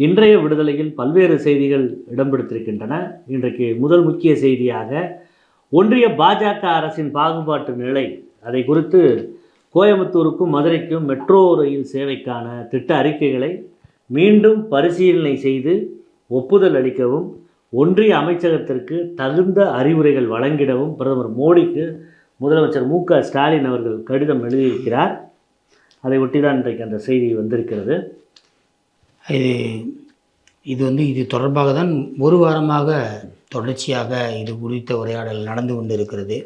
இன்றைய விடுதலையில் பல்வேறு செய்திகள் இடம் பிடித்திருக்கின்றன இன்றைக்கு முதல் முக்கிய செய்தியாக ஒன்றிய பாஜக அரசின் பாகுபாட்டு நிலை அதை குறித்து கோயம்புத்தூருக்கும் மதுரைக்கும் மெட்ரோ ரயில் சேவைக்கான திட்ட அறிக்கைகளை மீண்டும் பரிசீலனை செய்து ஒப்புதல் அளிக்கவும் ஒன்றிய அமைச்சகத்திற்கு தகுந்த அறிவுரைகள் வழங்கிடவும் பிரதமர் மோடிக்கு முதலமைச்சர் மு க ஸ்டாலின் அவர்கள் கடிதம் எழுதியிருக்கிறார். அதை ஒட்டி தான் இன்றைக்கு அந்த செய்தி வந்திருக்கிறது. இது இது வந்து இது தொடர்பாக தான் ஒரு வாரமாக தொடர்ச்சியாக இது குறித்த உரையாடல் நடந்து கொண்டு இருக்கிறது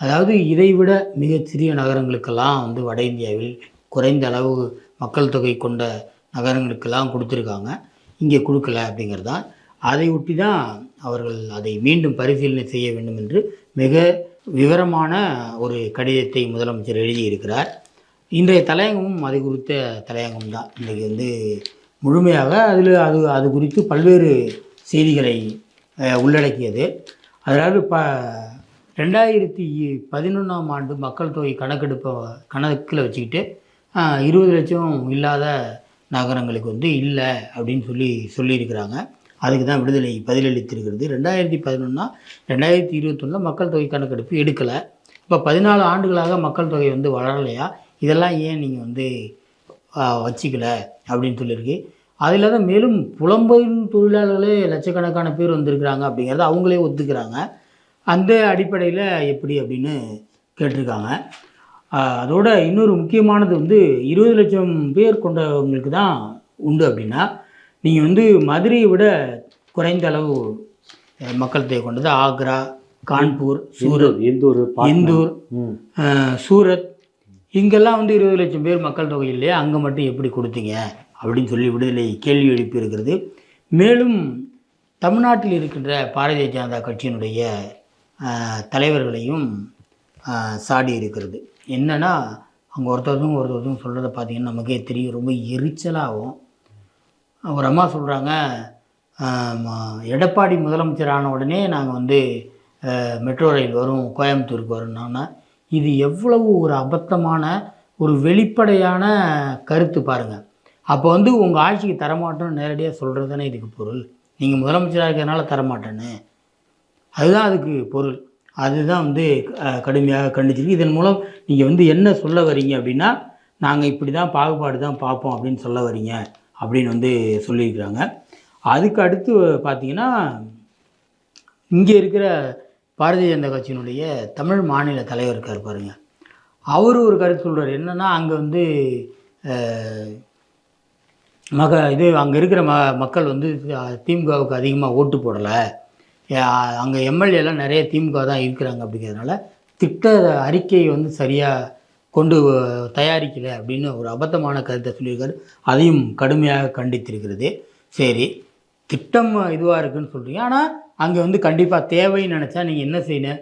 அதாவது இதைவிட மிக சிறிய நகரங்களுக்கெல்லாம் வந்து வட இந்தியாவில் குறைந்த அளவு மக்கள் தொகை கொண்ட நகரங்களுக்கெல்லாம் கொடுத்துருக்காங்க. இங்கே கொடுக்கல அப்படிங்கிறது? தான் அதை ஒட்டி தான் அவர்கள் அதை மீண்டும் பரிசீலனை செய்ய வேண்டும் என்று மிக விவரமான ஒரு கடிதத்தை முதலமைச்சர் எழுதியிருக்கிறார். இன்றைய தலையங்கமும் அது குறித்த தலையங்கம் தான் இன்றைக்கி வந்து முழுமையாக அதில் அது அது குறித்து பல்வேறு செய்திகளை உள்ளடக்கியது. அதாவது ப ரெண்டாயிரத்தி பதினொன்றாம் ஆண்டு மக்கள் தொகை கணக்கெடுப்பை கணக்கில் வச்சுக்கிட்டு இருபது லட்சம் இல்லாத நகரங்களுக்கு வந்து இல்லை அப்படின்னு சொல்லி சொல்லியிருக்கிறாங்க. அதுக்கு தான் விடுதலை பதிலளித்திருக்கிறது. ரெண்டாயிரத்தி பதினொன்னா ரெண்டாயிரத்தி இருபத்தொன்னில் மக்கள் தொகை கணக்கெடுப்பு எடுக்கலை. இப்போ பதினாலு ஆண்டுகளாக மக்கள் தொகை வந்து வளரலையா? இதெல்லாம் ஏன் நீங்கள் வந்து வச்சிக்கல அப்படின்னு சொல்லியிருக்கு. அதில் தான் மேலும் புலம்பெயர் தொழிலாளர்களே லட்சக்கணக்கான பேர் வந்திருக்கிறாங்க அப்படிங்கிறத அவங்களே ஒத்துக்கிறாங்க. அந்த அடிப்படையில் எப்படி அப்படின்னு கேட்டிருக்காங்க. அதோட இன்னொரு முக்கியமானது வந்து இருபது லட்சம் பேர் கொண்டவங்களுக்கு தான் உண்டு அப்படின்னா நீங்கள் வந்து மதுரையை விட குறைந்த அளவு மக்கள் தொகை கொண்டது ஆக்ரா கான்பூர் சூரத் இந்தூர். இந்தூர் சூரத் இங்கெல்லாம் வந்து இருபது லட்சம் பேர் மக்கள் தொகை இல்லையா? அங்கே மட்டும் எப்படி கொடுத்தீங்க? அப்படின்னு சொல்லி விடுதலை கேள்வி எழுப்பி இருக்கிறது. மேலும் தமிழ்நாட்டில் இருக்கின்ற பாரதிய ஜனதா கட்சியினுடைய தலைவர்களையும் சாடி இருக்கிறது. என்னென்னா அங்கே ஒருத்தருக்கும் ஒருத்தருக்கும் சொல்கிறத பார்த்தீங்கன்னா நமக்கே தெரியும். ரொம்ப எரிச்சலாகும் ஒரு அம்மா சொல்கிறாங்க எடப்பாடி முதலமைச்சர் ஆன உடனே நாங்கள் வந்து மெட்ரோ ரயில் வரும் கோயம்புத்தூருக்கு வரணும்னா இது எவ்வளவு ஒரு அபத்தமான ஒரு வெளிப்படையான கருத்து பாருங்கள் அப்போ வந்து உங்கள் ஆட்சிக்கு தரமாட்டோம்னு நேரடியாக சொல்கிறது தானே இதுக்கு பொருள்? நீங்கள் முதலமைச்சராக இருக்கிறதுனால தரமாட்டேன்னு. அதுதான் அதுக்கு பொருள். அதுதான் வந்து கடுமையாக கண்டிச்சிருக்கு. இதன் மூலம் நீங்கள் வந்து என்ன சொல்ல வரீங்க அப்படின்னா நாங்கள் இப்படி தான் பாகுபாடு தான் பார்ப்போம் அப்படின்னு சொல்ல வரீங்க அப்படின்னு வந்து சொல்லியிருக்கிறாங்க. அதுக்கு அடுத்து பார்த்தீங்கன்னா இங்கே இருக்கிற பாரதிய ஜனதா கட்சியினுடைய தமிழ் மாநில தலைவர் இருக்கார் பாருங்கள் அவர் ஒரு கருத்து சொல்கிறார் என்னென்னா அங்கே வந்து மக இது அங்கே இருக்கிற ம மக்கள் வந்து திமுகவுக்கு அதிகமாக ஓட்டு போடலை. அங்கே எம்எல்ஏலாம் நிறைய திமுக தான் இருக்கிறாங்க அப்படிங்கிறதுனால திட்ட அறிக்கையை வந்து சரியாக கொண்டு தயாரிக்கலை அப்படின்னு ஒரு அபத்தமான கருத்தை சொல்லியிருக்காரு. அதையும் கடுமையாக கண்டித்திருக்கிறது. சரி. திட்டம் இதுவாக இருக்குன்னு சொல்கிறீங்க ஆனால் அங்கே வந்து கண்டிப்பாக தேவைன்னு நினச்சா நீங்கள் என்ன செய்யணும்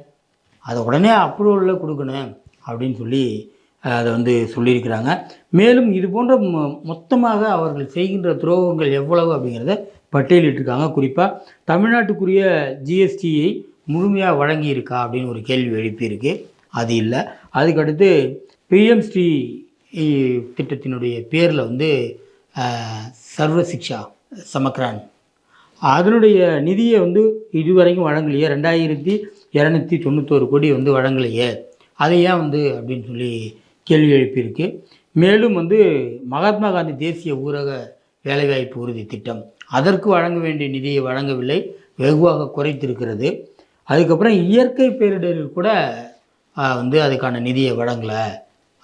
அதை உடனே அப்ரூவலில் கொடுக்கணும் அப்படின்னு சொல்லி அதை வந்து சொல்லியிருக்கிறாங்க. மேலும் இது போன்ற மொ- மொத்தமாக அவர்கள் செய்கின்ற துரோகங்கள் எவ்வளவு அப்படிங்கிறத பட்டியலிட்டிருக்காங்க. குறிப்பாக தமிழ்நாட்டுக்குரிய ஜிஎஸ்டியை முழுமையாக வழங்கியிருக்கா அப்படின்னு ஒரு கேள்வி எழுப்பியிருக்கு. அது இல்லை. அதுக்கடுத்து பிஎம்ஸ்டி திட்டத்தினுடைய பேரில் வந்து சர்வசிக்ஷா சர்வ சிக்ஷா சமக்ரான் அதனுடைய நிதியை வந்து இதுவரைக்கும் வழங்கலையே. ரெண்டாயிரத்தி இரநூத்தி தொண்ணூத்தோரு கோடி வந்து வழங்கலையே. அதை ஏன் வந்து அப்படின்னு சொல்லி கேள்வி எழுப்பியிருக்கு. மேலும் வந்து மகாத்மா காந்தி தேசிய ஊரக வேலைவாய்ப்பு உறுதி திட்டம். அதற்கு வழங்க வேண்டிய நிதியை வழங்கவில்லை. வெகுவாக குறைத்திருக்கிறது. அதுக்கப்புறம் இயற்கை பேரிடரில் கூட வந்து அதுக்கான நிதியை வழங்கலை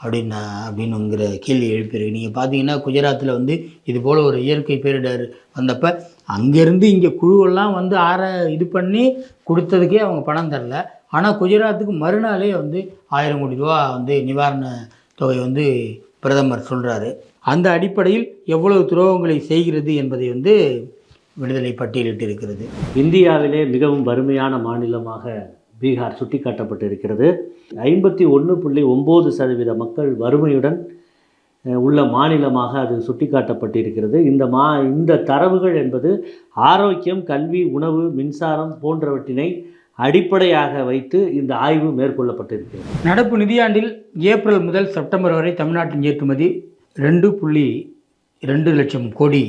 அப்படின்னா அப்படின்னுங்கிற கேள்வி எழுப்பியிருக்கு. நீங்கள் பார்த்தீங்கன்னா குஜராத்தில் வந்து இது போல் ஒரு இயற்கை பேரிடர் வந்தப்போ அங்கேருந்து இங்கே குழுவெல்லாம் வந்து ஆற இது பண்ணி கொடுத்ததுக்கே அவங்க பணம் தரல. ஆனால் குஜராத்துக்கு மறுநாளே வந்து ஆயிரம் கோடி ரூபா வந்து நிவாரண தொகை வந்து பிரதமர் சொல்கிறாரு அந்த அடிப்படையில் எவ்வளவு துரோகங்களை செய்கிறது என்பதை வந்து விடுதலை பட்டியலிட்டு இருக்கிறது இந்தியாவிலே மிகவும் வறுமையான மாநிலமாக பீகார் சுட்டிக்காட்டப்பட்டிருக்கிறது. ஐம்பத்தி ஒன்று புள்ளி ஒம்பது சதவீத மக்கள் வறுமையுடன் உள்ள மாநிலமாக அது சுட்டிக்காட்டப்பட்டிருக்கிறது. இந்த மா இந்த தரவுகள் என்பது ஆரோக்கியம் கல்வி உணவு மின்சாரம் போன்றவற்றினை அடிப்படையாக வைத்து இந்த ஆய்வு மேற்கொள்ளப்பட்டிருக்கிறது. நடப்பு நிதியாண்டில் ஏப்ரல் முதல் செப்டம்பர் வரை தமிழ்நாட்டின் ஏற்றுமதி ரெண்டு புள்ளி ரெண்டு லட்சம் கோடி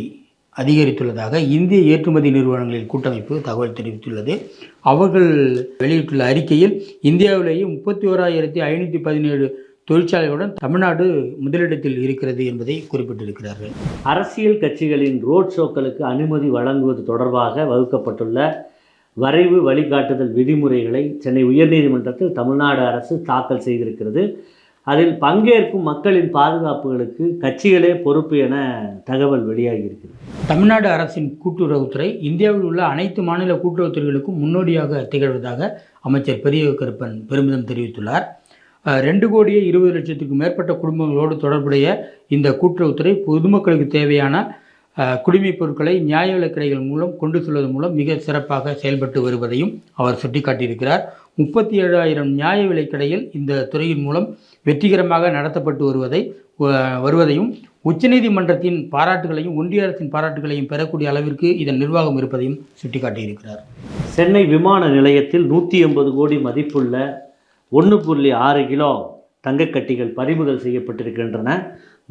அதிகரித்துள்ளதாக இந்திய ஏற்றுமதி நிறுவனங்களின் கூட்டமைப்பு தகவல் தெரிவித்துள்ளது. அவர்கள் வெளியிட்டுள்ள அறிக்கையில் இந்தியாவிலேயே முப்பத்தி ஓராயிரத்தி ஐநூற்றி பதினேழு தொழிற்சாலைகளுடன் தமிழ்நாடு முதலிடத்தில் இருக்கிறது என்பதை குறிப்பிட்டிருக்கிறார்கள். அரசியல் கட்சிகளின் ரோட் ஷோக்களுக்கு அனுமதி வழங்குவது தொடர்பாக வகுக்கப்பட்டுள்ள வரைவு வழிகாட்டுதல் விதிமுறைகளை சென்னை உயர்நீதிமன்றத்தில் தமிழ்நாடு அரசு தாக்கல் செய்திருக்கிறது. அதில் பங்கேற்கும் மக்களின் பாதுகாப்புகளுக்கு கட்சிகளே பொறுப்பு என தகவல் வெளியாகியிருக்கிறது. தமிழ்நாடு அரசின் கூட்டுறவுத்துறை இந்தியாவில் உள்ள அனைத்து மாநில கூட்டுறவுத்துறைகளுக்கும் முன்னோடியாக திகழ்வதாக அமைச்சர் பெரிய கருப்பன் பெருமிதம் தெரிவித்துள்ளார். ரெண்டு கோடியே இருபது லட்சத்துக்கும் மேற்பட்ட குடும்பங்களோடு தொடர்புடைய இந்த கூட்டுறவுத்துறை பொதுமக்களுக்கு தேவையான குடிமைப் பொருட்களை நியாய விலைக்கடைகள் மூலம் கொண்டு செல்வதன் மூலம் மிக சிறப்பாக செயல்பட்டு வருவதையும் அவர் சுட்டிக்காட்டியிருக்கிறார். முப்பத்தி ஏழாயிரம் நியாய விலைக் கடைகள் இந்த துறையின் மூலம் வெற்றிகரமாக நடத்தப்பட்டு வருவதை வருவதையும் உச்சநீதிமன்றத்தின் பாராட்டுகளையும் ஒன்றிய அரசின் பாராட்டுகளையும் பெறக்கூடிய அளவிற்கு இதன் நிர்வாகம் இருப்பதையும் சுட்டிக்காட்டியிருக்கிறார். சென்னை விமான நிலையத்தில் நூற்றி எண்பது கோடி மதிப்புள்ள ஒன்று புள்ளி ஆறு கிலோ தங்கக்கட்டிகள் பறிமுதல் செய்யப்பட்டிருக்கின்றன.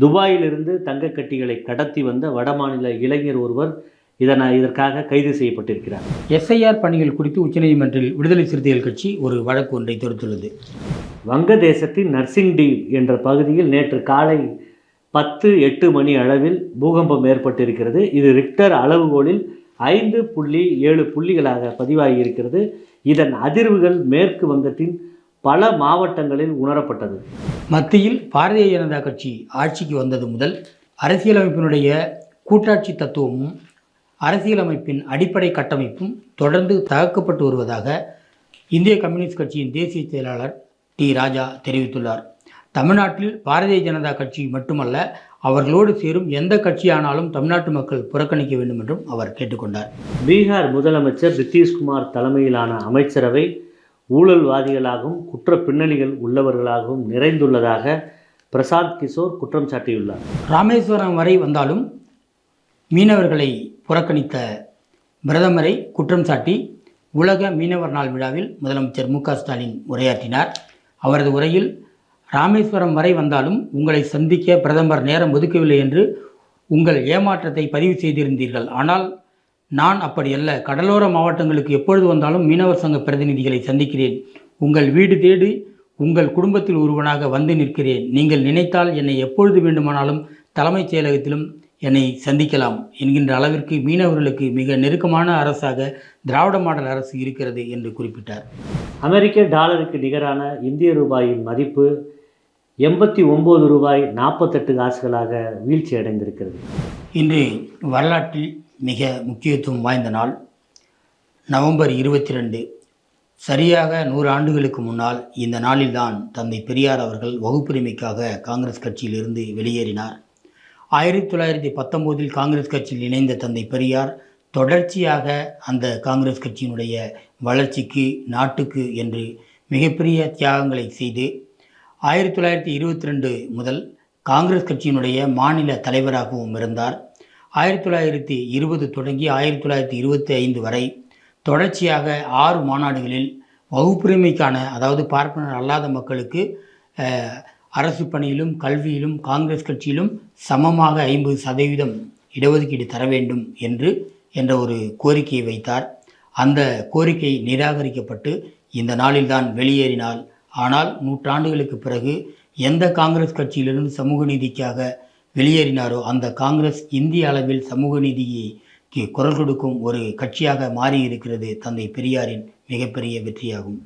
துபாயிலிருந்து தங்கக்கட்டிகளை கடத்தி வந்த வடமாநில இளைஞர் ஒருவர் இதனை இதற்காக கைது செய்யப்பட்டிருக்கிறார். எஸ்ஐஆர் பணிகள் குறித்து உச்சநீதிமன்றில் விடுதலை சிறுத்தைகள் கட்சி ஒரு வழக்கு ஒன்றை தொடுத்துள்ளது. வங்கதேசத்தின் நர்சிங்டி என்ற பகுதியில் நேற்று காலை பத்து எட்டு மணி அளவில் பூகம்பம் ஏற்பட்டிருக்கிறது. இது ரிக்டர் அளவுகோலில் ஐந்து புள்ளி ஏழு புள்ளிகளாக பதிவாகி இருக்கிறது இதன் அதிர்வுகள் மேற்கு வங்கத்தின் பல மாவட்டங்களில் உணரப்பட்டது. மத்தியில் பாரதிய ஜனதா கட்சி ஆட்சிக்கு வந்தது முதல் அரசியலமைப்பினுடைய கூட்டாட்சி தத்துவமும் அரசியலமைப்பின் அடிப்படை கட்டமைப்பும் தொடர்ந்து தகர்க்கப்பட்டு வருவதாக இந்திய கம்யூனிஸ்ட் கட்சியின் தேசிய செயலாளர் டி. ராஜா தெரிவித்துள்ளார். தமிழ்நாட்டில் பாரதிய ஜனதா கட்சி மட்டுமல்ல அவர்களோடு சேரும் எந்த கட்சியானாலும் தமிழ்நாட்டு மக்கள் புறக்கணிக்க வேண்டும் என்றும் அவர் கேட்டுக்கொண்டார். பீகார் முதலமைச்சர் நிதிஷ்குமார் தலைமையிலான அமைச்சரவை ஊழல்வாதிகளாகவும் குற்ற பின்னணிகள் உள்ளவர்களாகவும் நிறைந்துள்ளதாக பிரசாத் கிஷோர் குற்றம் சாட்டியுள்ளார். ராமேஸ்வரம் வரை வந்தாலும் மீனவர்களை புறக்கணித்த பிரதமரை குற்றம் சாட்டி உலக மீனவர் நாள் விழாவில் முதலமைச்சர் மு ஸ்டாலின் உரையாற்றினார். அவரது உரையில் ராமேஸ்வரம் வரை வந்தாலும் உங்களை சந்திக்க பிரதமர் நேரம் ஒதுக்கவில்லை என்று உங்கள் ஏமாற்றத்தை பதிவு செய்திருந்தீர்கள். ஆனால் நான் அப்படியல்ல கடலோர மாவட்டங்களுக்கு எப்பொழுது வந்தாலும் மீனவர் சங்க பிரதிநிதிகளை சந்திக்கிறேன். உங்கள் வீடு தேடி உங்கள் குடும்பத்தில் ஒருவனாக வந்து நிற்கிறேன். நீங்கள் நினைத்தால் என்னை எப்பொழுது வேண்டுமானாலும் தலைமைச் செயலகத்திலும் என்னை சந்திக்கலாம். என்கின்ற அளவிற்கு மீனவர்களுக்கு மிக நெருக்கமான அரசாக திராவிட மாடல் அரசு இருக்கிறது என்று குறிப்பிட்டார். அமெரிக்க டாலருக்கு நிகரான இந்திய ரூபாயின் மதிப்பு எண்பத்தி ஒம்பது ரூபாய் நாற்பத்தெட்டு காசுகளாக வீழ்ச்சி அடைந்திருக்கிறது இன்று வரலாற்றில் மிக முக்கியத்துவம் வாய்ந்த நாள். நவம்பர் இருபத்தி ரெண்டு சரியாக நூறு ஆண்டுகளுக்கு முன்னால் இந்த நாளில்தான் தந்தை பெரியார் அவர்கள் வகுப்புரிமைக்காக காங்கிரஸ் கட்சியிலிருந்து வெளியேறினார். ஆயிரத்தி தொள்ளாயிரத்தி பத்தொம்போதில் காங்கிரஸ் கட்சியில் இணைந்த தந்தை பெரியார் தொடர்ச்சியாக அந்த காங்கிரஸ் கட்சியினுடைய வளர்ச்சிக்கு நாட்டுக்கு என்று மிகப்பெரிய தியாகங்களை செய்து ஆயிரத்தி தொள்ளாயிரத்தி இருபத்தி ரெண்டு முதல் காங்கிரஸ் கட்சியினுடைய மாநில தலைவராகவும் இருந்தார். ஆயிரத்தி தொள்ளாயிரத்தி இருபது தொடங்கி ஆயிரத்தி தொள்ளாயிரத்தி இருபத்தி ஐந்து வரை தொடர்ச்சியாக ஆறு மாநாடுகளில் வகுப்புரிமைக்கான அதாவது பார்ப்பனர் அல்லாத மக்களுக்கு அரசு பணியிலும் கல்வியிலும் காங்கிரஸ் கட்சியிலும் சமமாக ஐம்பது சதவீதம் இடஒதுக்கீடு தர வேண்டும் என்று என்ற ஒரு கோரிக்கையை வைத்தார். அந்த கோரிக்கை நிராகரிக்கப்பட்டு இந்த நாளில்தான் வெளியேறினால் ஆனால் நூற்றாண்டுகளுக்கு பிறகு எந்த காங்கிரஸ் கட்சியிலிருந்து சமூக நீதிக்காக வெளியேறினாரோ அந்த காங்கிரஸ் இந்திய அளவில் சமூக நீதிக்கு குரல் கொடுக்கும் ஒரு கட்சியாக மாறி இருக்கிறது தந்தை பெரியாரின் மிகப்பெரிய வெற்றியாகும்.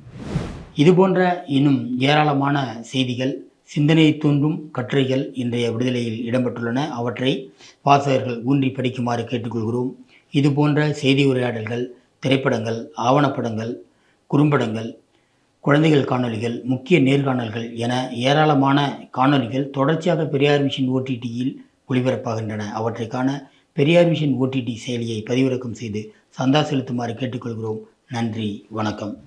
இதுபோன்ற இன்னும் ஏராளமான செய்திகள் சிந்தனையை தூண்டும் கட்டுரைகள் இன்றைய விடுதலையில் இடம்பெற்றுள்ளன. அவற்றை வாசகர்கள் ஊன்றி படிக்குமாறு கேட்டுக்கொள்கிறோம். இதுபோன்ற செய்தி உரையாடல்கள் திரைப்படங்கள் ஆவணப்படங்கள் குறும்படங்கள் குழந்தைகள் காணொளிகள் முக்கிய நேர்காணல்கள் என ஏராளமான காணொளிகள் தொடர்ச்சியாக பெரியார் மிஷன் ஓடிடியில் ஒளிபரப்பாகின்றன. அவற்றை காண பெரியார் மிஷின் ஓடிடி செயலியை பதிவிறக்கம் செய்து சந்தா செலுத்துமாறு கேட்டுக்கொள்கிறோம். நன்றி வணக்கம்.